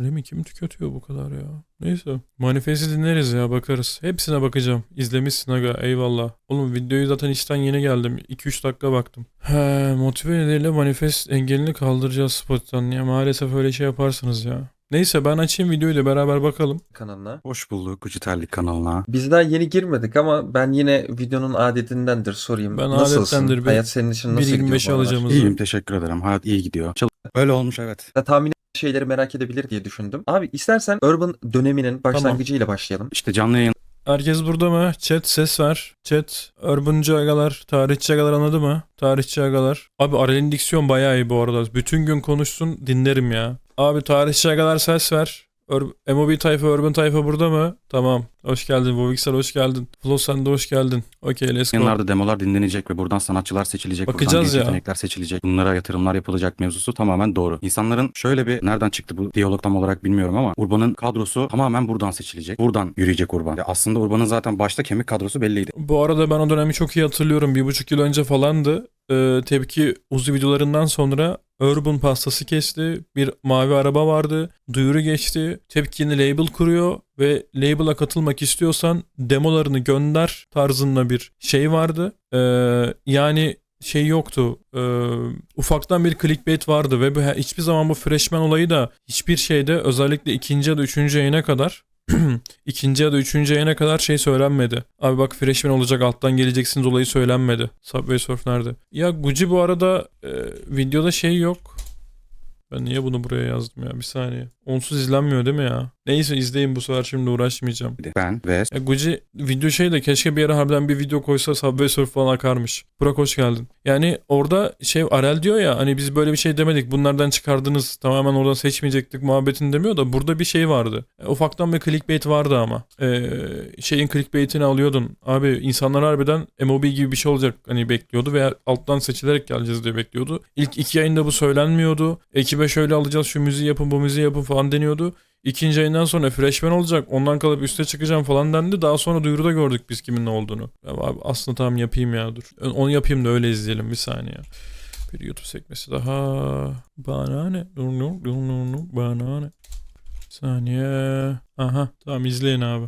Remi kim tüketiyor bu kadar ya? Neyse. Manifesti dinleriz ya bakarız. Hepsine bakacağım. İzlemişsin aga eyvallah. Oğlum videoyu zaten işten yeni geldim. 2-3 dakika baktım. He motive nedeniyle manifest engelini kaldıracağız Spotify'dan. Ya maalesef öyle şey yaparsınız ya. Neyse ben açayım videoyu da beraber bakalım. kanalına. Hoş bulduk Gucci Terlik kanalına. Biz daha yeni girmedik ama ben yine videonun adetindendir sorayım. Ben Nasılsın? adettendir bir- Hayat senin için nasıl gidiyor 1.25 bu aralar? alacağımız. İyiyim teşekkür ederim. Hayat iyi gidiyor. Çal- Öyle olmuş evet. Ya, tahmin şeyleri merak edebilir diye düşündüm. Abi istersen Urban döneminin başlangıcıyla başlayalım. İşte canlı yayın Herkes burada mı? Chat ses ver. Chat urbancı agalar, tarihçi agalar anladı mı? Tarihçi agalar. Abi Arel'in diksiyon bayağı iyi bu arada. Bütün gün konuşsun dinlerim ya. Abi tarihçi agalar ses ver. Ur- MOB tayfa, Urban tayfa burada mı? Tamam. Hoş geldin. Vovixar hoş geldin. Flo sen de hoş geldin. Okey let's go. yayınlarda demolar dinlenecek ve buradan sanatçılar seçilecek. Bakacağız buradan genç ya. yetenekler seçilecek. Bunlara yatırımlar yapılacak mevzusu tamamen doğru. İnsanların şöyle bir nereden çıktı bu diyalog tam olarak bilmiyorum ama Urban'ın kadrosu tamamen buradan seçilecek. Buradan yürüyecek Urban. Ya aslında Urban'ın zaten başta kemik kadrosu belliydi. Bu arada ben o dönemi çok iyi hatırlıyorum. Bir buçuk yıl önce falandı. Ee, tepki uzi videolarından sonra Urban pastası kesti. Bir mavi araba vardı. Duyuru geçti. Tepki yeni label kuruyor ve label'a katılmak istiyorsan demolarını gönder tarzında bir şey vardı. Ee, yani şey yoktu. Ee, ufaktan bir clickbait vardı ve bu, hiçbir zaman bu freshman olayı da hiçbir şeyde özellikle ikinci ya da üçüncü yayına kadar ikinci ya da üçüncü yayına kadar şey söylenmedi. Abi bak freshman olacak alttan geleceksiniz olayı söylenmedi. Subway Surf nerede? Ya Gucci bu arada e, videoda şey yok. Ben niye bunu buraya yazdım ya bir saniye. Onsuz izlenmiyor değil mi ya? Neyse izleyin bu sefer şimdi uğraşmayacağım. Ben ve Ya Gucci video şey de keşke bir yere harbiden bir video koysa Subway Surf falan akarmış. Burak hoş geldin. Yani orada şey Arel diyor ya hani biz böyle bir şey demedik bunlardan çıkardınız tamamen oradan seçmeyecektik muhabbetini demiyor da burada bir şey vardı. E, ufaktan bir clickbait vardı ama. E, şeyin clickbaitini alıyordun. Abi insanlar harbiden MOB gibi bir şey olacak hani bekliyordu veya alttan seçilerek geleceğiz diye bekliyordu. İlk iki yayında bu söylenmiyordu. Ekibe şöyle alacağız şu müziği yapın bu müziği yapın falan deniyordu. İkinci ayından sonra freshman olacak. Ondan kalıp üste çıkacağım falan dendi. Daha sonra duyuruda gördük biz kimin ne olduğunu. Ya abi aslında tamam yapayım ya dur. Onu yapayım da öyle izleyelim bir saniye. Bir YouTube sekmesi daha. Bana ne? Bana ne? Saniye. Aha tamam izleyin abi.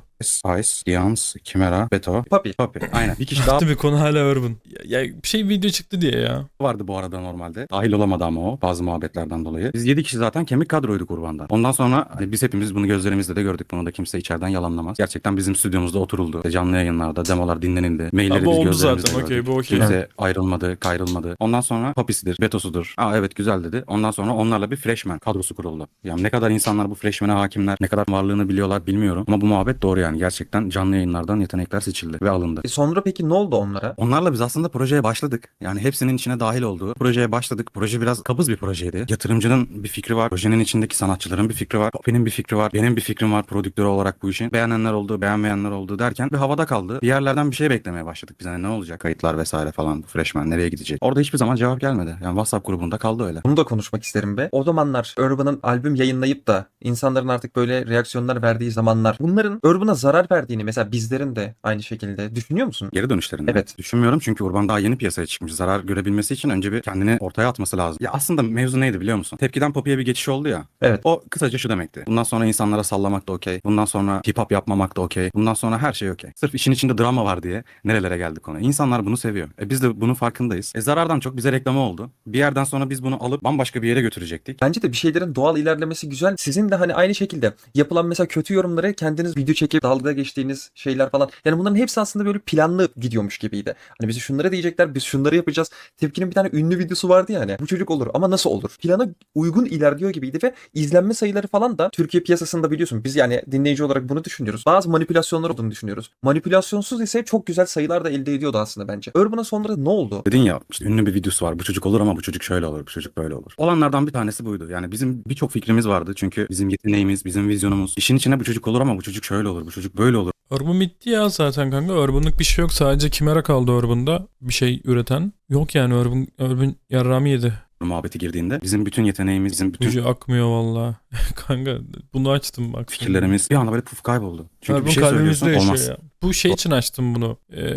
Ice, Dians, Kimera, Beto, Papi. Papi. Aynen. Bir kişi daha mi konu hala urban. Ya, ya bir şey video çıktı diye ya. vardı bu arada normalde. Dahil olamadı ama o bazı muhabbetlerden dolayı. Biz 7 kişi zaten kemik kadroyduk Urban'dan. Ondan sonra hani biz hepimiz bunu gözlerimizle de gördük. Bunu da kimse içeriden yalanlamaz. Gerçekten bizim stüdyomuzda oturuldu. İşte Canlı yayınlarda demolar dinlenildi. Mailleri Ha, bu biz oldu gözlerimizle zaten, gördük. okey, bu okey. Kimse ayrılmadı, kayrılmadı. Ondan sonra Papisidir, Betosu'dur. Aa evet güzel dedi. Ondan sonra onlarla bir freshman kadrosu kuruldu. Yani ne kadar insanlar bu freshman'a hakimler, ne kadar varlığını biliyorlar bilmiyorum. Ama bu muhabbet doğru yani. Gerçekten canlı yayınlardan yetenekler seçildi ve alındı. E sonra peki ne oldu onlara? Onlarla biz aslında projeye başladık. Yani hepsinin içine dahil olduğu projeye başladık. Proje biraz kabız bir projeydi. Yatırımcının bir fikri var. Projenin içindeki sanatçıların bir fikri var. Poppy'nin bir fikri var. Benim bir fikrim var prodüktör olarak bu işin. Beğenenler oldu, beğenmeyenler oldu derken bir havada kaldı. Bir yerlerden bir şey beklemeye başladık. Biz hani ne olacak? Kayıtlar vesaire falan. Bu freshman nereye gidecek? Orada hiçbir zaman cevap gelmedi. Yani WhatsApp grubunda kaldı öyle. Bunu da konuşmak isterim be. O zamanlar Urban'ın albüm yayınlayıp da insanların artık böyle reaksiyonlar verdiği zamanlar bunların Urban'a zarar verdiğini mesela bizlerin de aynı şekilde düşünüyor musun? Geri dönüşlerinde. Evet. Düşünmüyorum çünkü Urban daha yeni piyasaya çıkmış. Zarar görebilmesi için önce bir kendini ortaya atması lazım. Ya aslında mevzu neydi biliyor musun? Tepkiden pop'ya bir geçiş oldu ya. Evet. O kısaca şu demekti. Bundan sonra insanlara sallamak da okey. Bundan sonra hip hop yapmamak da okey. Bundan sonra her şey okey. Sırf işin içinde drama var diye nerelere geldik ona. İnsanlar bunu seviyor. E biz de bunun farkındayız. E zarardan çok bize reklamı oldu. Bir yerden sonra biz bunu alıp bambaşka bir yere götürecektik. Bence de bir şeylerin doğal ilerlemesi güzel. Sizin de hani aynı şekilde yapılan mesela kötü yorumları kendiniz video çekip dalga geçtiğiniz şeyler falan. Yani bunların hepsi aslında böyle planlı gidiyormuş gibiydi. Hani bize şunları diyecekler, biz şunları yapacağız. Tepkinin bir tane ünlü videosu vardı yani. Bu çocuk olur ama nasıl olur? Plana uygun ilerliyor gibiydi ve izlenme sayıları falan da Türkiye piyasasında biliyorsun. Biz yani dinleyici olarak bunu düşünüyoruz. Bazı manipülasyonlar olduğunu düşünüyoruz. Manipülasyonsuz ise çok güzel sayılar da elde ediyordu aslında bence. Urban'a sonra ne oldu? Dedin ya işte ünlü bir videosu var. Bu çocuk olur ama bu çocuk şöyle olur. Bu çocuk böyle olur. Olanlardan bir tanesi buydu. Yani bizim birçok fikrimiz vardı. Çünkü bizim yeteneğimiz, bizim vizyonumuz. İşin içine bu çocuk olur ama bu çocuk şöyle olur. Bu çocuk böyle olur. Urban bitti ya zaten kanka. Urban'lık bir şey yok. Sadece Kimera kaldı Urban'da. Bir şey üreten. Yok yani Urban, Urban yarrağımı yedi. muhabbeti girdiğinde bizim bütün yeteneğimiz, bizim bütün Ucu akmıyor valla. kanka bunu açtım bak. fikirlerimiz bir anda böyle puf kayboldu. Çünkü Urban bir şey söylüyorsun olmaz. ya. Bu şey için açtım bunu. Ee,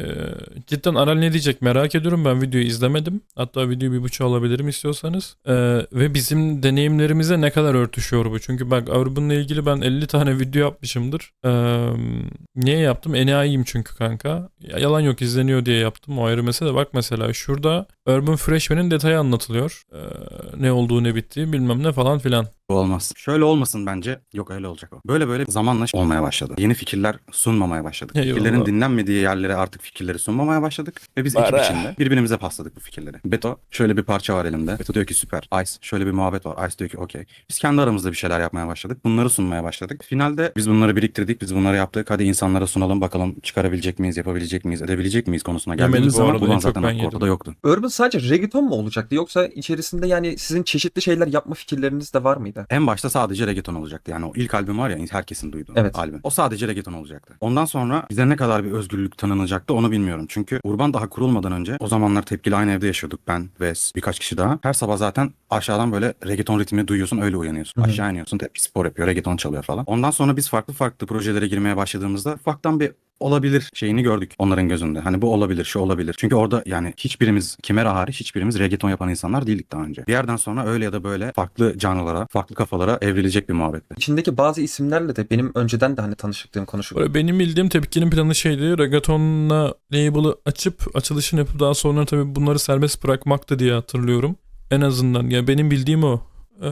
cidden Aral ne diyecek merak ediyorum. Ben videoyu izlemedim. Hatta videoyu bir buçuk alabilirim istiyorsanız. Ee, ve bizim deneyimlerimize ne kadar örtüşüyor bu? Çünkü bak Urban'la ilgili ben 50 tane video yapmışımdır. Ee, niye yaptım? Enayi'yim çünkü kanka. Ya, yalan yok izleniyor diye yaptım. O ayrı mesele. Bak mesela şurada Urban Freshman'in detayı anlatılıyor. Ee, ne olduğu ne bittiği bilmem ne falan filan. Bu olmaz. Şöyle olmasın bence. Yok öyle olacak o. Böyle böyle zamanla olmaya başladı. Yeni fikirler sunmamaya başladık. Eyvallah. Fikirlerin dinlenmediği yerlere artık fikirleri sunmamaya başladık. Ve biz ekip içinde birbirimize pasladık bu fikirleri. Beto şöyle bir parça var elimde. Beto diyor ki süper. Ice şöyle bir muhabbet var. Ice diyor ki okey. Biz kendi aramızda bir şeyler yapmaya başladık. Bunları sunmaya başladık. Finalde biz bunları biriktirdik. Biz bunları yaptık. Hadi insanlara sunalım bakalım çıkarabilecek miyiz, yapabilecek miyiz, edebilecek miyiz konusuna geldiğimiz bu zaman arada, en ulan çok zaten ben yedim. ortada yoktu. Urban sadece reggaeton mu olacaktı yoksa içerisinde yani sizin çeşitli şeyler yapma fikirleriniz de var mıydı? En başta sadece reggaeton olacaktı. Yani o ilk albüm var ya herkesin duyduğu Evet. albüm. O sadece reggaeton olacaktı. Ondan sonra bize ne kadar bir özgürlük tanınacaktı onu bilmiyorum. Çünkü Urban daha kurulmadan önce o zamanlar tepkili aynı evde yaşıyorduk. Ben, Wes, birkaç kişi daha. Her sabah zaten aşağıdan böyle reggaeton ritmini duyuyorsun öyle uyanıyorsun. Hı hı. Aşağı iniyorsun tepki spor yapıyor reggaeton çalıyor falan. Ondan sonra biz farklı farklı projelere girmeye başladığımızda ufaktan bir olabilir şeyini gördük onların gözünde. Hani bu olabilir, şu olabilir. Çünkü orada yani hiçbirimiz, Kimera hariç hiçbirimiz reggaeton yapan insanlar değildik daha önce. Bir yerden sonra öyle ya da böyle farklı canlılara, farklı kafalara evrilecek bir muhabbetti. İçindeki bazı isimlerle de benim önceden de hani tanışıklığım konuşuldu. Böyle benim bildiğim tepkinin planı şeydi. Reggaeton'la label'ı açıp açılışını yapıp daha sonra tabii bunları serbest bırakmaktı diye hatırlıyorum. En azından ya benim bildiğim o. Ee,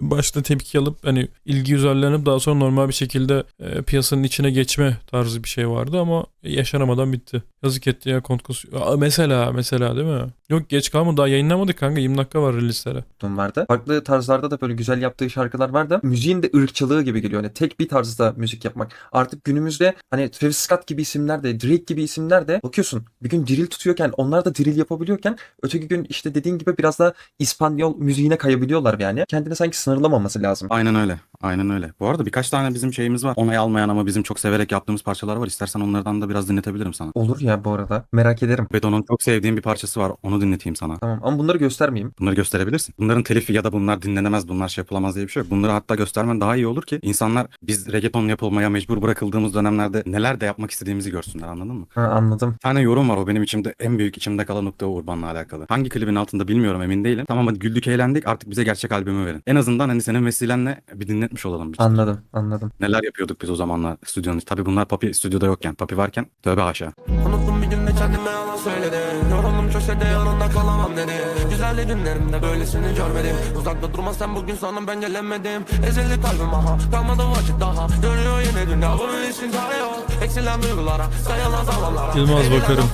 başta tepki alıp hani ilgi üzerlenip daha sonra normal bir şekilde e, piyasanın içine geçme tarzı bir şey vardı ama yaşanamadan bitti. Yazık etti ya kontkos. Mesela mesela değil mi? Yok geç kalma daha yayınlamadık kanka 20 dakika var release'lere. vardı. Farklı tarzlarda da böyle güzel yaptığı şarkılar vardı. Müziğin de ırkçılığı gibi geliyor. Hani tek bir tarzda müzik yapmak. Artık günümüzde hani Travis Scott gibi isimler de, Drake gibi isimler de bakıyorsun. Bir gün drill tutuyorken, onlar da drill yapabiliyorken öteki gün işte dediğin gibi biraz da İspanyol müziğine kayabiliyorlar yani. Kendini sanki sınırlamaması lazım. Aynen öyle. Aynen öyle. Bu arada birkaç tane bizim şeyimiz var. Onay almayan ama bizim çok severek yaptığımız parçalar var. İstersen onlardan da biraz dinletebilirim sana. Olur ya bu arada. Merak ederim. Beton'un çok sevdiğim bir parçası var. Onu dinleteyim sana. Tamam ama bunları göstermeyeyim. Bunları gösterebilirsin. Bunların telifi ya da bunlar dinlenemez, bunlar şey yapılamaz diye bir şey yok. Bunları hatta göstermen daha iyi olur ki insanlar biz reggaeton yapılmaya mecbur bırakıldığımız dönemlerde neler de yapmak istediğimizi görsünler anladın mı? Ha, anladım. Bir tane yorum var o benim içimde en büyük içimde kalan nokta Urban'la alakalı. Hangi klibin altında bilmiyorum emin değilim. Tamam hadi güldük eğlendik artık bize gerçek albümü verin. En azından hani senin vesilenle bir dinletmiş olalım. Bir Anladım. Anladım. Neler yapıyorduk biz o zamanlar stüdyonun. Tabii bunlar Papi stüdyoda yokken. Papi varken tövbe haşa. Unuttum bir günde kendime yalan söyledim Yoruldum köşede yanında kalamam dedi Güzeldi günlerimde böylesini görmedim Uzakta durma sen bugün sana ben gelemedim Ezildi kalbim aha kalmadı vakit daha Dönüyor yine dünya bunun için çare yok Eksilen duygulara sayılan zamanlara Yılmaz Bakarım.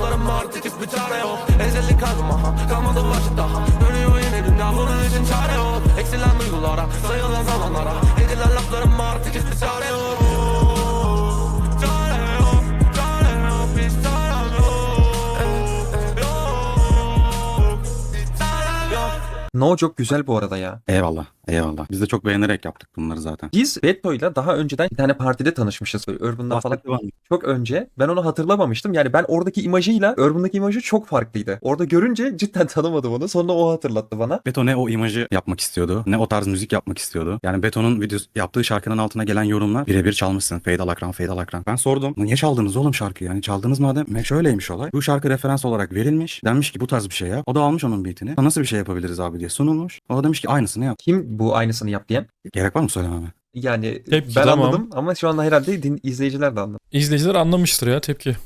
artık hiçbir çare yok Ezildi kalbim aha kalmadı vakit daha Dönüyor yine dünya bunun için çare Eksilen duygulara sayılan zamanlara Edilen laflarım artık hiçbir çare yok Çare yok, çare yok, hiç çarem yok Yok, hiç çarem yok No çok güzel bu arada ya. Eyvallah. Eyvallah. Biz de çok beğenerek yaptık bunları zaten. Biz Betto'yla daha önceden bir tane partide tanışmışız. Böyle Urban'dan falan çok önce. Ben onu hatırlamamıştım. Yani ben oradaki imajıyla Urban'daki imajı çok farklıydı. Orada görünce cidden tanımadım onu. Sonra o hatırlattı bana. Beto ne o imajı yapmak istiyordu, ne o tarz müzik yapmak istiyordu. Yani Beto'nun videosu yaptığı şarkının altına gelen yorumlar birebir çalmışsın. Feydal Akran, Feydal Akran. Ben sordum. Niye çaldınız oğlum şarkıyı? Yani çaldınız madem. E şöyleymiş olay. Bu şarkı referans olarak verilmiş. Denmiş ki bu tarz bir şey yap. O da almış onun beatini. Nasıl bir şey yapabiliriz abi diye sunulmuş. O da demiş ki aynısını yap. Kim bu aynısını yap diyen? Gerek var mı söylememe? Yani Tepki, ben tamam. anladım ama şu anda herhalde din, izleyiciler de anladı. İzleyiciler anlamıştır ya tepki.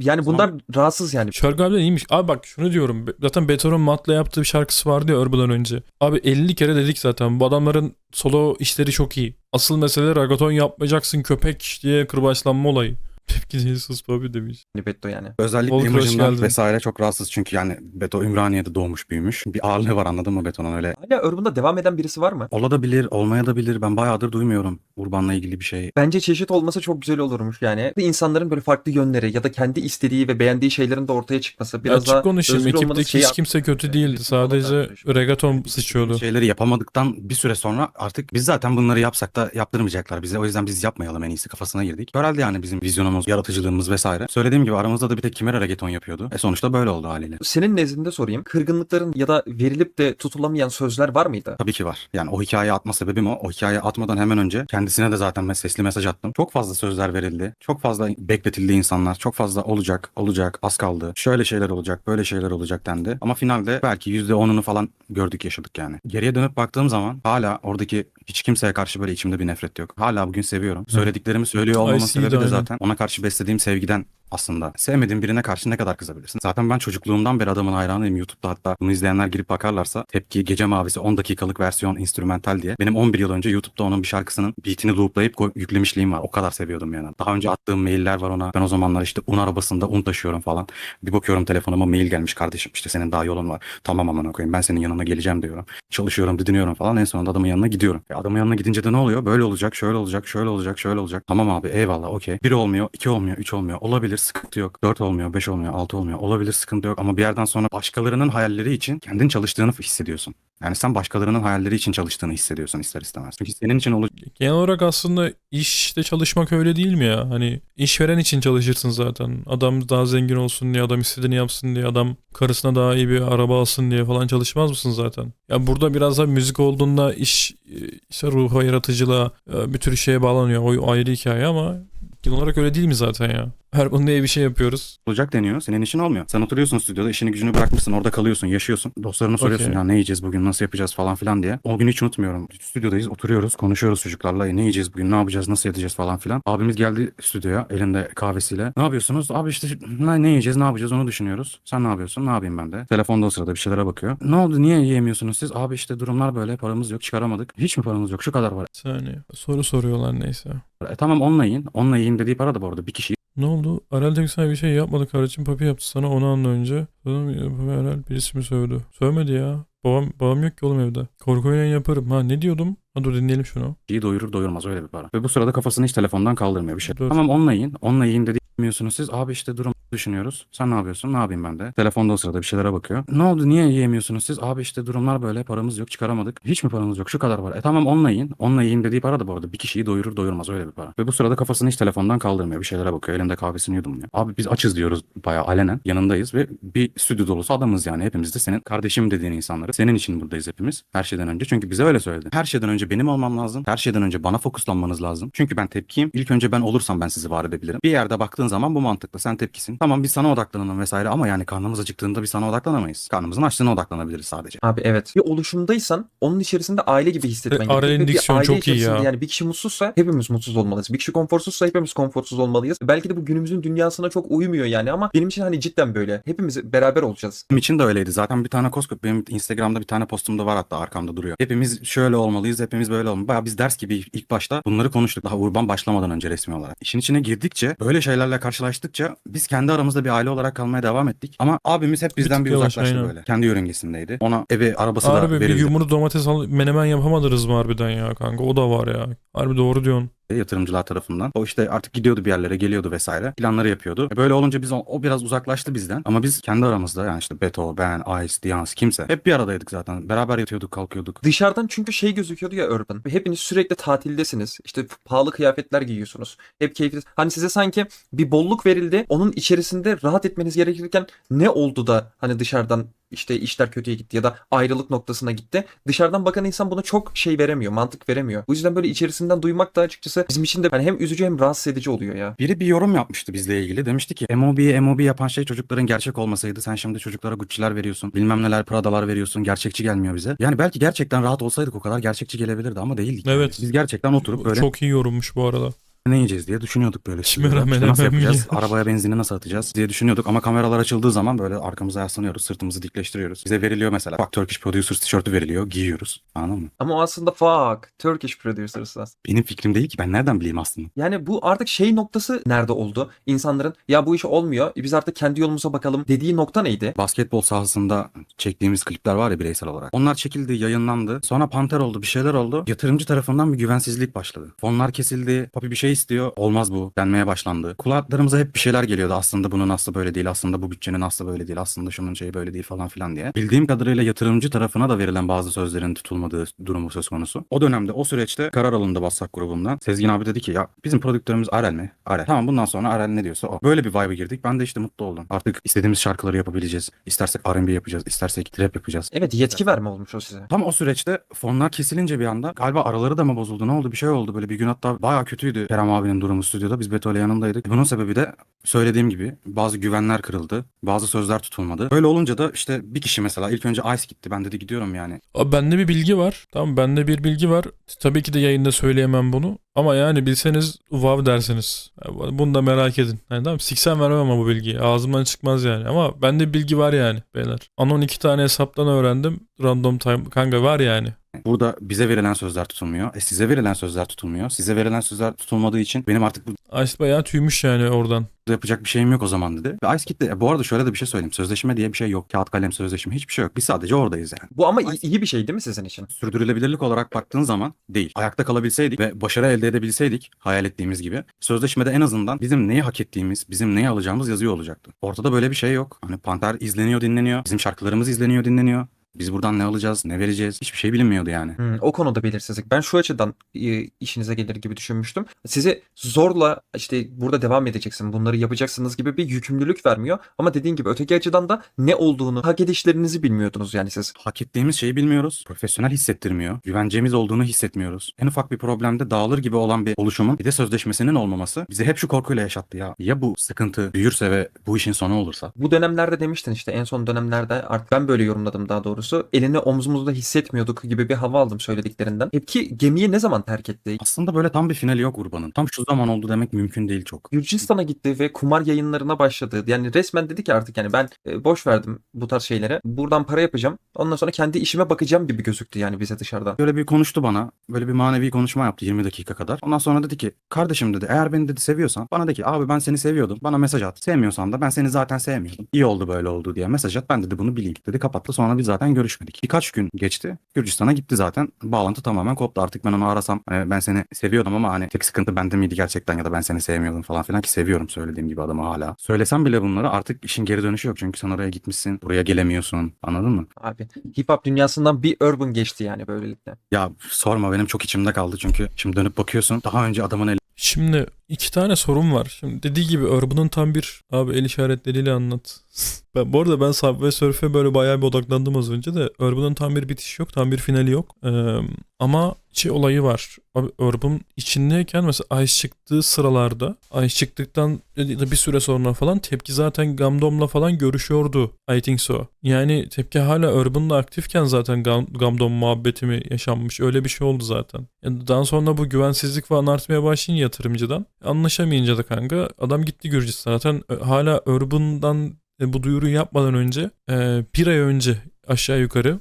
Yani bunlar rahatsız yani. Şarkı harbiden iyiymiş. Abi bak şunu diyorum. Zaten Beethoven Matt'la yaptığı bir şarkısı vardı ya Urban'dan önce. Abi 50 kere dedik zaten. Bu adamların solo işleri çok iyi. Asıl mesele ragaton yapmayacaksın köpek diye kırbaçlanma olayı. Tepki değil sus abi demiş. Hani Betto yani. Özellikle Volker, hoş imajından geldin. vesaire çok rahatsız çünkü yani Beto Ümraniye'de doğmuş büyümüş. Bir ağırlığı var anladın mı Beto'nun öyle. Hala Urban'da devam eden birisi var mı? Olabilir, olmayabilir. Ben bayağıdır duymuyorum Urban'la ilgili bir şey. Bence çeşit olması çok güzel olurmuş yani. İnsanların böyle farklı yönleri ya da kendi istediği ve beğendiği şeylerin de ortaya çıkması. Biraz Açık daha konuşayım. özgür olmanız Ekipteki şeyi hiç kimse kötü değildi. Sadece reggaeton sıçıyordu. Şeyleri yapamadıktan bir süre sonra artık biz zaten bunları yapsak da yaptırmayacaklar bize. O yüzden biz yapmayalım en iyisi kafasına girdik. Herhalde yani bizim vizyonumuz vizyonumuz, yaratıcılığımız vesaire. Söylediğim gibi aramızda da bir tek Kimera reggaeton yapıyordu. E sonuçta böyle oldu haliyle. Senin nezdinde sorayım. Kırgınlıkların ya da verilip de tutulamayan sözler var mıydı? Tabii ki var. Yani o hikayeyi atma sebebim o. O hikayeyi atmadan hemen önce kendisine de zaten sesli mesaj attım. Çok fazla sözler verildi. Çok fazla bekletildi insanlar. Çok fazla olacak, olacak, az kaldı. Şöyle şeyler olacak, böyle şeyler olacak dendi. Ama finalde belki %10'unu falan gördük, yaşadık yani. Geriye dönüp baktığım zaman hala oradaki hiç kimseye karşı böyle içimde bir nefret yok. Hala bugün seviyorum. Söylediklerimi söylüyor olmamın sebebi de de aynen. zaten ona karşı beslediğim sevgiden aslında. Sevmediğin birine karşı ne kadar kızabilirsin? Zaten ben çocukluğumdan beri adamın hayranıyım. YouTube'da hatta bunu izleyenler girip bakarlarsa Tepki Gece Mavisi 10 dakikalık versiyon instrumental diye. Benim 11 yıl önce YouTube'da onun bir şarkısının beatini looplayıp yüklemişliğim var. O kadar seviyordum yani. Daha önce attığım mailler var ona. Ben o zamanlar işte un arabasında un taşıyorum falan. Bir bakıyorum telefonuma mail gelmiş kardeşim işte senin daha yolun var. Tamam amına koyayım ben senin yanına geleceğim diyorum. Çalışıyorum didiniyorum falan. En sonunda adamın yanına gidiyorum. E adamın yanına gidince de ne oluyor? Böyle olacak, şöyle olacak, şöyle olacak, şöyle olacak. Tamam abi eyvallah okey. Bir olmuyor, iki olmuyor, üç olmuyor. Olabilir sıkıntı yok. Dört olmuyor, beş olmuyor, altı olmuyor. Olabilir sıkıntı yok. Ama bir yerden sonra başkalarının hayalleri için kendin çalıştığını hissediyorsun. Yani sen başkalarının hayalleri için çalıştığını hissediyorsun ister istemez. Çünkü senin için olacak Genel olarak aslında işte çalışmak öyle değil mi ya? Hani işveren için çalışırsın zaten. Adam daha zengin olsun diye, adam istediğini yapsın diye, adam karısına daha iyi bir araba alsın diye falan çalışmaz mısın zaten? Ya burada biraz da müzik olduğunda iş e, işte ruha, yaratıcılığa e, bir tür şeye bağlanıyor. O ayrı hikaye ama genel olarak öyle değil mi zaten ya? Her bunu diye bir şey yapıyoruz. olacak deniyor. Senin işin olmuyor. Sen oturuyorsun stüdyoda işini gücünü bırakmışsın. Orada kalıyorsun, yaşıyorsun. Dostlarına soruyorsun Okey. ya ne yiyeceğiz bugün, nasıl yapacağız falan filan diye. O gün hiç unutmuyorum. Stüdyodayız, oturuyoruz, konuşuyoruz çocuklarla. E, ne yiyeceğiz bugün, ne yapacağız, nasıl edeceğiz falan filan. Abimiz geldi stüdyoya elinde kahvesiyle. Ne yapıyorsunuz? Abi işte ne, ne yiyeceğiz, ne yapacağız onu düşünüyoruz. Sen ne yapıyorsun? Ne yapayım ben de? Telefonda o sırada bir şeylere bakıyor. Ne oldu? Niye yiyemiyorsunuz siz? Abi işte durumlar böyle. Paramız yok, çıkaramadık. Hiç mi paramız yok? Şu kadar var. Bir saniye. Soru soruyorlar neyse. E tamam onunla yiyin. Onunla yiyin dediği para da bu arada bir kişi Ne oldu? Arel de sana bir şey yapmadı kardeşim. Papi yaptı sana onu anla önce. Sonra Papi Arel birisi mi sövdü? Sövmedi ya. Babam, babam yok ki oğlum evde. Korkuyla yaparım. Ha ne diyordum? Ha dur dinleyelim şunu. İyi doyurur doyurmaz öyle bir para. Ve bu sırada kafasını hiç telefondan kaldırmıyor bir şey. Dur. Tamam onunla yiyin. Onunla yiyin dedi yemiyorsunuz siz. Abi işte durum düşünüyoruz. Sen ne yapıyorsun? Ne yapayım ben de? Telefonda o sırada bir şeylere bakıyor. Ne oldu? Niye yiyemiyorsunuz siz? Abi işte durumlar böyle. Paramız yok. Çıkaramadık. Hiç mi paramız yok? Şu kadar var. E tamam onunla yiyin. Onunla yiyin dediği para da bu arada bir kişiyi doyurur doyurmaz öyle bir para. Ve bu sırada kafasını hiç telefondan kaldırmıyor. Bir şeylere bakıyor. Elinde kahvesini yudumluyor. Abi biz açız diyoruz bayağı alenen. Yanındayız ve bir stüdyo dolusu adamız yani. Hepimiz de senin kardeşim dediğin insanları. Senin için buradayız hepimiz. Her şeyden önce. Çünkü bize öyle söyledi. Her şeyden önce benim olmam lazım. Her şeyden önce bana fokuslanmanız lazım. Çünkü ben tepkiyim. İlk önce ben olursam ben sizi var edebilirim. Bir yerde baktığın zaman bu mantıklı. Sen tepkisin. Tamam biz sana odaklanalım vesaire ama yani karnımız acıktığında biz sana odaklanamayız. Karnımızın açlığına odaklanabiliriz sadece. Abi evet. Bir oluşumdaysan onun içerisinde aile gibi hissetmen E, gerekiyor. Diksiyonu aile çok iyi içerisinde ya. Yani bir kişi mutsuzsa hepimiz mutsuz olmalıyız. Bir kişi konforsuzsa hepimiz konforsuz olmalıyız. Belki de bu günümüzün dünyasına çok uymuyor yani ama benim için hani cidden böyle. Hepimiz beraber olacağız. Benim için de öyleydi. Zaten bir tane koskop benim Instagram'da bir tane postumda var hatta arkamda duruyor. Hepimiz şöyle olmalıyız, hepimiz böyle olmalı. Bayağı biz ders gibi ilk başta bunları konuştuk. Daha urban başlamadan önce resmi olarak. İşin içine girdikçe, böyle şeylerle karşılaştıkça biz kendi aramızda bir aile olarak kalmaya devam ettik. Ama abimiz hep bizden bir, yavaş, uzaklaştı aynen. böyle. Kendi yörüngesindeydi. Ona evi, arabası da Harbi bir verildi. yumru domates al menemen yapamadınız mı harbiden ya kanka? O da var ya. Harbi doğru diyorsun. Yatırımcılar tarafından. O işte artık gidiyordu bir yerlere, geliyordu vesaire. Planları yapıyordu. E Böyle olunca biz o, o biraz uzaklaştı bizden. Ama biz kendi aramızda yani işte Beto, ben, Ice, Dians kimse hep bir aradaydık zaten. Beraber yatıyorduk, kalkıyorduk. Dışarıdan çünkü şey gözüküyordu ya Urban. Hepiniz sürekli tatildesiniz. İşte pahalı kıyafetler giyiyorsunuz. Hep keyifli. Hani size sanki bir bolluk verildi. Onun içerisinde rahat etmeniz gerekirken ne oldu da hani dışarıdan işte işler kötüye gitti ya da ayrılık noktasına gitti. Dışarıdan bakan insan buna çok şey veremiyor, mantık veremiyor. Bu yüzden böyle içerisinden duymak da açıkçası bizim için de hani hem üzücü hem rahatsız edici oluyor ya. Biri bir yorum yapmıştı bizle ilgili. Demişti ki MOB'ye MOB yapan şey çocukların gerçek olmasaydı sen şimdi çocuklara Gucci'ler veriyorsun. Bilmem neler Prada'lar veriyorsun. Gerçekçi gelmiyor bize. Yani belki gerçekten rahat olsaydık o kadar gerçekçi gelebilirdi ama değildik. yani. Evet. Biz gerçekten oturup böyle Çok iyi yorummuş bu arada. Ne yiyeceğiz diye düşünüyorduk böyle. İşte nasıl yapacağız? Arabaya benzini nasıl atacağız diye düşünüyorduk ama kameralar açıldığı zaman böyle arkamıza yaslanıyoruz. Sırtımızı dikleştiriyoruz. Bize veriliyor mesela. Fuck Turkish Producers tişörtü veriliyor. Giyiyoruz. Anladın mı? Ama o aslında fuck Turkish producers aslında. Benim fikrim değil ki. Ben nereden bileyim aslında? Yani bu artık şey noktası nerede oldu? İnsanların ya bu iş olmuyor biz artık kendi yolumuza bakalım dediği nokta neydi? basketbol sahasında çektiğimiz klipler var ya bireysel olarak. Onlar çekildi, yayınlandı. Sonra panter oldu, bir şeyler oldu. Yatırımcı tarafından bir güvensizlik başladı. Fonlar kesildi. Papi bir şey şey istiyor. Olmaz bu denmeye başlandı. Kulaklarımıza hep bir şeyler geliyordu. Aslında bunun aslı böyle değil. Aslında bu bütçenin aslı böyle değil. Aslında şunun şeyi böyle değil falan filan diye. Bildiğim kadarıyla yatırımcı tarafına da verilen bazı sözlerin tutulmadığı durumu söz konusu. O dönemde o süreçte karar alındı Bassak grubundan. Sezgin abi dedi ki ya bizim prodüktörümüz Arel mi? Arel. Tamam bundan sonra Arel ne diyorsa o. Böyle bir vibe'a girdik. Ben de işte mutlu oldum. Artık istediğimiz şarkıları yapabileceğiz. İstersek R&B yapacağız. istersek trap yapacağız. Evet yetki verme olmuş o size. Tam o süreçte fonlar kesilince bir anda galiba araları da mı bozuldu ne oldu bir şey oldu böyle bir gün hatta bayağı kötüydü Kerem abinin durumu stüdyoda biz Beto ile yanındaydık. Bunun sebebi de söylediğim gibi bazı güvenler kırıldı bazı sözler tutulmadı. Böyle olunca da işte bir kişi mesela ilk önce Ice gitti ben dedi gidiyorum yani. Abi bende bir bilgi var. Tamam bende bir bilgi var. Tabii ki de yayında söyleyemem bunu. Ama yani bilseniz wow dersiniz. Bunu da merak edin. Yani tamam siksen vermem ama bu bilgiyi. Ağzımdan çıkmaz yani. Ama bende bilgi var yani beyler. Anon iki tane hesaptan öğrendim. Random time kanka var yani. Burada bize verilen sözler tutulmuyor. E size verilen sözler tutulmuyor. Size verilen sözler tutulmadığı için benim artık burada Ice bayağı tüymüş yani oradan. Yapacak bir şeyim yok o zaman dedi. Ve Ice gitti. E bu arada şöyle de bir şey söyleyeyim. Sözleşme diye bir şey yok. Kağıt kalem sözleşme hiçbir şey yok. Biz sadece oradayız yani. Bu ama iyi, iyi bir şey değil mi sizin için? sürdürülebilirlik olarak baktığın zaman değil. Ayakta kalabilseydik ve başarı elde edebilseydik hayal ettiğimiz gibi sözleşmede en azından bizim neyi hak ettiğimiz, bizim neyi alacağımız yazıyor olacaktı. Ortada böyle bir şey yok. Hani Panter izleniyor, dinleniyor. Bizim şarkılarımız izleniyor, dinleniyor. Biz buradan ne alacağız, ne vereceğiz hiçbir şey bilinmiyordu yani. Hmm, o konuda belirsizlik. Ben şu açıdan e, işinize gelir gibi düşünmüştüm. Sizi zorla işte burada devam edeceksin, bunları yapacaksınız gibi bir yükümlülük vermiyor. Ama dediğin gibi öteki açıdan da ne olduğunu, hak edişlerinizi bilmiyordunuz yani siz. Hak ettiğimiz şeyi bilmiyoruz. Profesyonel hissettirmiyor. Güvencemiz olduğunu hissetmiyoruz. En ufak bir problemde dağılır gibi olan bir oluşumun bir de sözleşmesinin olmaması bizi hep şu korkuyla yaşattı ya. Ya bu sıkıntı büyürse ve bu işin sonu olursa? Bu dönemlerde demiştin işte en son dönemlerde artık ben böyle yorumladım daha doğrusu. Elini omzumuzda hissetmiyorduk gibi bir hava aldım söylediklerinden. Peki gemiyi ne zaman terk etti? Aslında böyle tam bir finali yok Urban'ın. Tam şu zaman oldu demek mümkün değil çok. Gürcistan'a gitti ve kumar yayınlarına başladı. Yani resmen dedi ki artık yani ben e, boş verdim bu tarz şeylere. Buradan para yapacağım. Ondan sonra kendi işime bakacağım gibi gözüktü yani bize dışarıdan. Böyle bir konuştu bana. Böyle bir manevi konuşma yaptı 20 dakika kadar. Ondan sonra dedi ki kardeşim dedi eğer beni dedi seviyorsan bana de ki abi ben seni seviyordum. Bana mesaj at. Sevmiyorsan da ben seni zaten sevmiyordum. İyi oldu böyle oldu diye mesaj at. Ben dedi bunu bileyim. Dedi kapattı sonra biz zaten görüşmedik. Birkaç gün geçti. Gürcistan'a gitti zaten. Bağlantı tamamen koptu. Artık ben onu arasam hani ben seni seviyordum ama hani tek sıkıntı bende miydi gerçekten ya da ben seni sevmiyordum falan filan ki seviyorum söylediğim gibi adamı hala. Söylesem bile bunları artık işin geri dönüşü yok. Çünkü sen oraya gitmişsin. Buraya gelemiyorsun. Anladın mı? Abi hip hop dünyasından bir urban geçti yani böylelikle. Ya sorma benim çok içimde kaldı çünkü şimdi dönüp bakıyorsun daha önce adamın Şimdi iki tane sorum var. Şimdi dediği gibi Urban'ın tam bir abi el işaretleriyle anlat. ben bu arada ben Subway Surf'e böyle bayağı bir odaklandım az önce de Urban'ın tam bir bitişi yok, tam bir finali yok. Ee, ama şey olayı var. Abi Urban içindeyken mesela Ice çıktığı sıralarda Ice çıktıktan bir süre sonra falan Tepki zaten Gamdom'la falan görüşüyordu. I think so. Yani Tepki hala Urban'la aktifken zaten Gam- Gamdom muhabbeti mi yaşanmış. Öyle bir şey oldu zaten. Yani daha sonra bu güvensizlik falan artmaya başlayınca yatırımcıdan anlaşamayınca da kanka adam gitti Gürcistan. Zaten e, hala Urban'dan e, bu duyuruyu yapmadan önce e, bir ay önce aşağı yukarı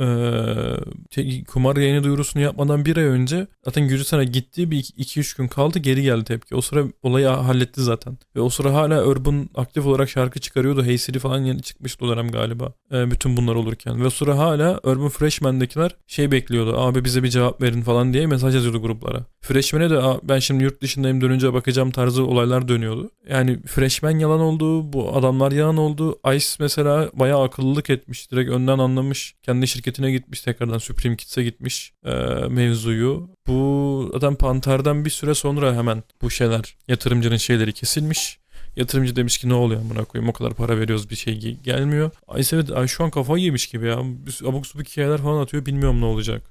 e, kumar yayını duyurusunu yapmadan bir ay önce zaten Gürcistan'a gitti bir 2-3 gün kaldı geri geldi tepki. O sıra olayı halletti zaten. Ve o sıra hala Urban aktif olarak şarkı çıkarıyordu. Hey Siri falan yeni çıkmıştı o dönem galiba. E, bütün bunlar olurken. Ve o sıra hala Urban Freshman'dakiler şey bekliyordu. Abi bize bir cevap verin falan diye mesaj yazıyordu gruplara. Freshman'e de "Aa, ben şimdi yurt dışındayım dönünce bakacağım tarzı olaylar dönüyordu. Yani Freshman yalan oldu. Bu adamlar yalan oldu. Ice mesela bayağı akıllılık etmiş. Direkt önden anlamış. Kendi şirketine gitmiş tekrardan. Supreme Kids'e gitmiş e, mevzuyu. Bu zaten Panter'den bir süre sonra hemen bu şeyler yatırımcının şeyleri kesilmiş. Yatırımcı demiş ki ne oluyor amına koyayım o kadar para veriyoruz bir şey ge- gelmiyor. Ay evet ay şu an kafayı yemiş gibi ya. Abuk subuk hikayeler falan atıyor bilmiyorum ne olacak.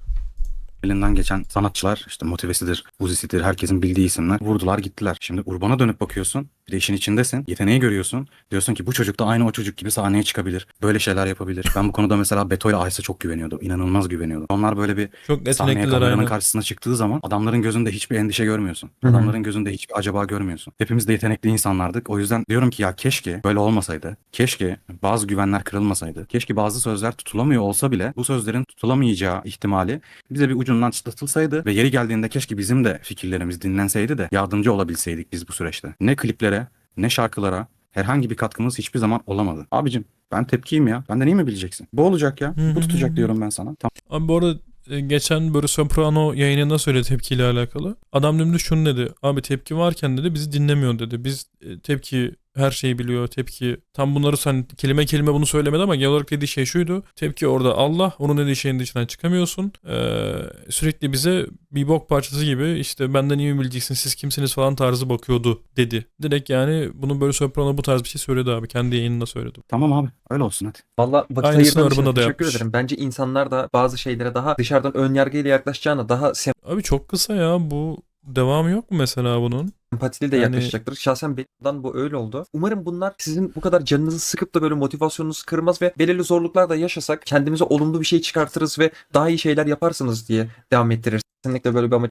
Elinden geçen sanatçılar işte motivesidir, uzisidir, herkesin bildiği isimler vurdular gittiler. Şimdi Urban'a dönüp bakıyorsun. Bir de işin içindesin. Yeteneği görüyorsun. Diyorsun ki bu çocuk da aynı o çocuk gibi sahneye çıkabilir. Böyle şeyler yapabilir. Ben bu konuda mesela Beto ile Ayşe çok güveniyordum. İnanılmaz güveniyordum. Onlar böyle bir Çok sahneye kameranın karşısına çıktığı zaman adamların gözünde hiçbir endişe görmüyorsun. Adamların gözünde hiçbir acaba görmüyorsun. Hepimiz de yetenekli insanlardık. O yüzden diyorum ki ya keşke böyle olmasaydı. Keşke bazı güvenler kırılmasaydı. Keşke bazı sözler tutulamıyor olsa bile bu sözlerin tutulamayacağı ihtimali bize bir ucundan çıtlatılsaydı ve yeri geldiğinde keşke bizim de fikirlerimiz dinlenseydi de yardımcı olabilseydik biz bu süreçte. Ne kliplere ne şarkılara herhangi bir katkımız hiçbir zaman olamadı. Abicim ben tepkiyim ya. Benden iyi mi bileceksin? Bu olacak ya. Bu tutacak diyorum ben sana. Tamam. Abi bu arada e, geçen böyle Soprano yayınında söyledi tepkiyle alakalı. Adam dümdüz şunu dedi. Abi tepki varken dedi bizi dinlemiyor dedi. Biz e, tepki her şeyi biliyor. Tepki tam bunları sen kelime kelime bunu söylemedi ama genel olarak dediği şey şuydu. Tepki orada Allah. Onun dediği şeyin dışından çıkamıyorsun. Ee, sürekli bize bir bok parçası gibi işte benden iyi mi bileceksin siz kimsiniz falan tarzı bakıyordu dedi. Direkt yani bunu böyle Soprano bu tarz bir şey söyledi abi. Kendi yayınında söyledi. Tamam abi öyle olsun hadi. Valla vakit Aynısını ayırdığın için da teşekkür yapmış. ederim. Bence insanlar da bazı şeylere daha dışarıdan ön yargıyla yaklaşacağına daha Abi çok kısa ya bu devamı yok mu mesela bunun? Sempatili de Yani- yaklaşacaktır. Şahsen benim bu öyle oldu. Umarım bunlar sizin bu kadar canınızı sıkıp da böyle motivasyonunuzu kırmaz ve belirli zorluklar da yaşasak kendimize olumlu bir şey çıkartırız ve daha iyi şeyler yaparsınız diye devam ettirir. Kesinlikle böyle bir amaç.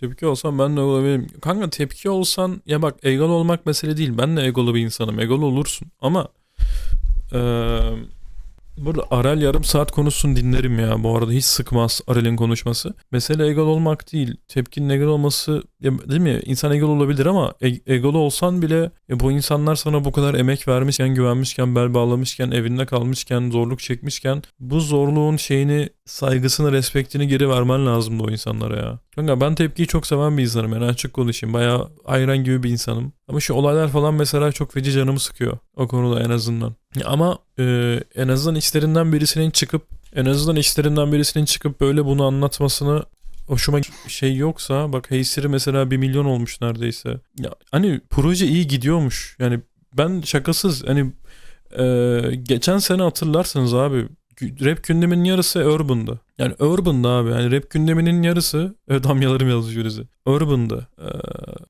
Tepki olsam ben de olabilirim. Kanka tepki olsan ya bak egolu olmak mesele değil. Ben de egolu bir insanım. Egolu olursun ama eee burada Arel yarım saat konuşsun dinlerim ya. Bu arada hiç sıkmaz Arel'in konuşması. Mesele egolu olmak değil. Tepkinin egolu olması ya, değil mi? İnsan egolu olabilir ama e- olsan bile ya bu insanlar sana bu kadar emek vermişken, güvenmişken, bel bağlamışken, evinde kalmışken, zorluk çekmişken bu zorluğun şeyini, saygısını, respektini geri vermen lazımdı o insanlara ya. Kanka ben tepkiyi çok seven bir insanım yani açık konuşayım. Bayağı ayran gibi bir insanım. Ama şu olaylar falan mesela çok feci canımı sıkıyor. O konuda en azından. Ama e, en azından içlerinden birisinin çıkıp en azından içlerinden birisinin çıkıp böyle bunu anlatmasını hoşuma şey yoksa bak Heysiri mesela 1 milyon olmuş neredeyse. Ya hani proje iyi gidiyormuş. Yani ben şakasız hani e, geçen sene hatırlarsınız abi rap gündeminin yarısı Urban'dı. Yani Urban'da abi. Yani rap gündeminin yarısı e, damyalarım bizi. Urban'da. E,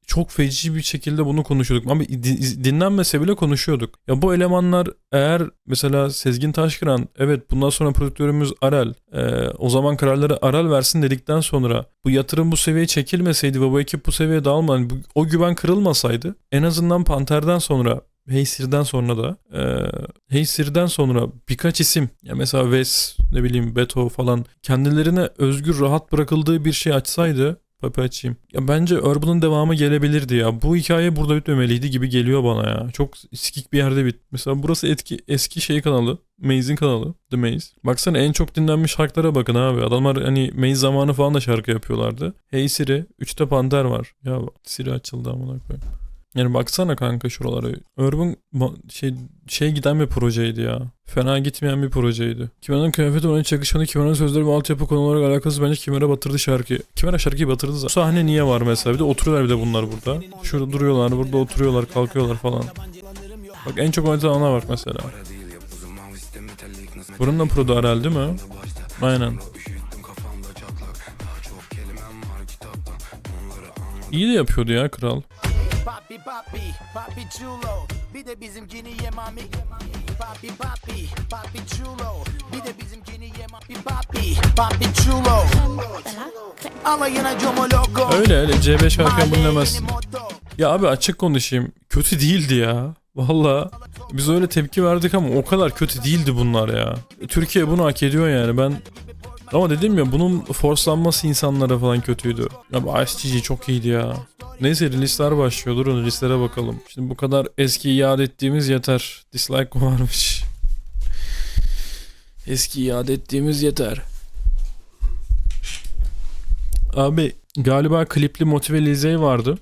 çok feci bir şekilde bunu konuşuyorduk. Ama di- dinlenmese bile konuşuyorduk. Ya bu elemanlar eğer mesela Sezgin Taşkıran evet bundan sonra prodüktörümüz Arel e, o zaman kararları Arel versin dedikten sonra bu yatırım bu seviyeye çekilmeseydi ve bu ekip bu seviyeye dağılmadı bu- o güven kırılmasaydı en azından Panter'den sonra Heysir'den sonra da e, Heysir'den sonra birkaç isim ya mesela Wes ne bileyim Beto falan kendilerine özgür rahat bırakıldığı bir şey açsaydı Papi açayım. Ya bence Urban'ın devamı gelebilirdi ya. Bu hikaye burada bitmemeliydi gibi geliyor bana ya. Çok sikik bir yerde bit. Mesela burası etki, eski şey kanalı. Maze'in kanalı. The Maze. Baksana en çok dinlenmiş şarkılara bakın abi. Adamlar hani Maze zamanı falan da şarkı yapıyorlardı. Hey Siri. Üçte Panter var. Ya Siri açıldı amına koyayım. Yani baksana kanka şuralara. Urban ba- şey şey giden bir projeydi ya. Fena gitmeyen bir projeydi. Kimera'nın kıyafeti onun çakışanı, Kimera'nın sözleri ve altyapı konuları alakası bence Kimera batırdı şarkıyı. Kimera şarkıyı batırdı zaten. Sahne niye var mesela? Bir de oturuyorlar bir de bunlar burada. Şurada duruyorlar, burada oturuyorlar, kalkıyorlar falan. Bak en çok oynatan ana bak mesela. Bunun da produ herhalde değil mi? Aynen. İyi de yapıyordu ya kral. Papi papi, papi chulo Bir de bizimkini ye mami Papi papi, papi chulo Bir de bizimkini ye mami Papi, papi chulo Alayına como loco Öyle öyle C5 şarkı bunu demezsin. Mahalle yeni moto. Ya abi açık konuşayım. Kötü değildi ya. Valla. Biz öyle tepki verdik ama o kadar kötü değildi bunlar ya. Türkiye bunu hak ediyor yani. Ben ama dedim ya bunun forslanması insanlara falan kötüydü. Ya bu ISTG çok iyiydi ya. Neyse release'ler başlıyor. Durun release'lere bakalım. Şimdi bu kadar eski iade ettiğimiz yeter. Dislike varmış. Eski iade ettiğimiz yeter. Abi galiba klipli Motive Lizey vardı.